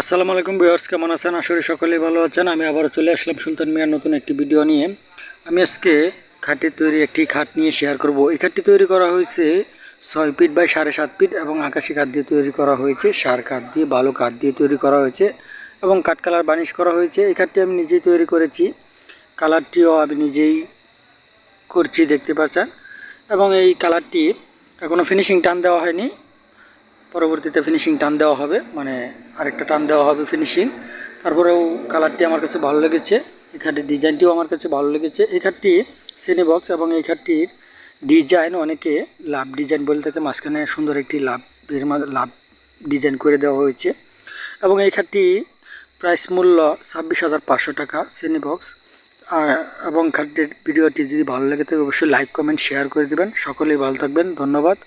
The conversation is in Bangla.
আসসালামু আলাইকুম ভিউয়ার্স, কেমন আছেন? আসলে সকলেই ভালো আছেন। আমি আবারও চলে আসলাম সুলতান মিয়ার নতুন একটি ভিডিও নিয়ে। আমি আজকে খাটের তৈরি একটি খাট নিয়ে শেয়ার করব। এই খাটটি তৈরি করা হয়েছে ছয় ফিট বাই সাড়ে সাত ফিট এবং আকাশি কাঠ দিয়ে তৈরি করা হয়েছে। সার কাঠ দিয়ে ভালো কাঠ দিয়ে তৈরি করা হয়েছে এবং কাঠ কালার বানিশ করা হয়েছে। এই খাটটি আমি নিজেই তৈরি করেছি। কালারটিও আমি নিজেই করছি, দেখতে পাচ্ছেন? এবং এই কালারটি এখনও ফিনিশিং টান দেওয়া হয়নি। পরবর্তীতে ফিনিশিং টান দেওয়া হবে মানে আরেকটা টান দেওয়া হবে ফিনিশিং তারপরেও কালারটি আমার কাছে ভালো লেগেছে, এই খাটটির ডিজাইনটিও আমার কাছে ভালো লেগেছে। এই খাটটি সিনি বক্স এবং এই খাটটির ডিজাইন অনেকে লাভ ডিজাইন বলে থাকে মাঝখানে সুন্দর একটি লাভ এর মা- লাভ ডিজাইন করে দেওয়া হয়েছে। এবং এই খাটটি প্রাইস মূল্য ছাব্বিশ হাজার পাঁচশো টাকা সিনি বক্স এবং খাটটির ভিডিওটি যদি ভালো লেগে থাকে, অবশ্যই লাইক কমেন্ট শেয়ার করে দেবেন। সকলেই ভালো থাকবেন, ধন্যবাদ।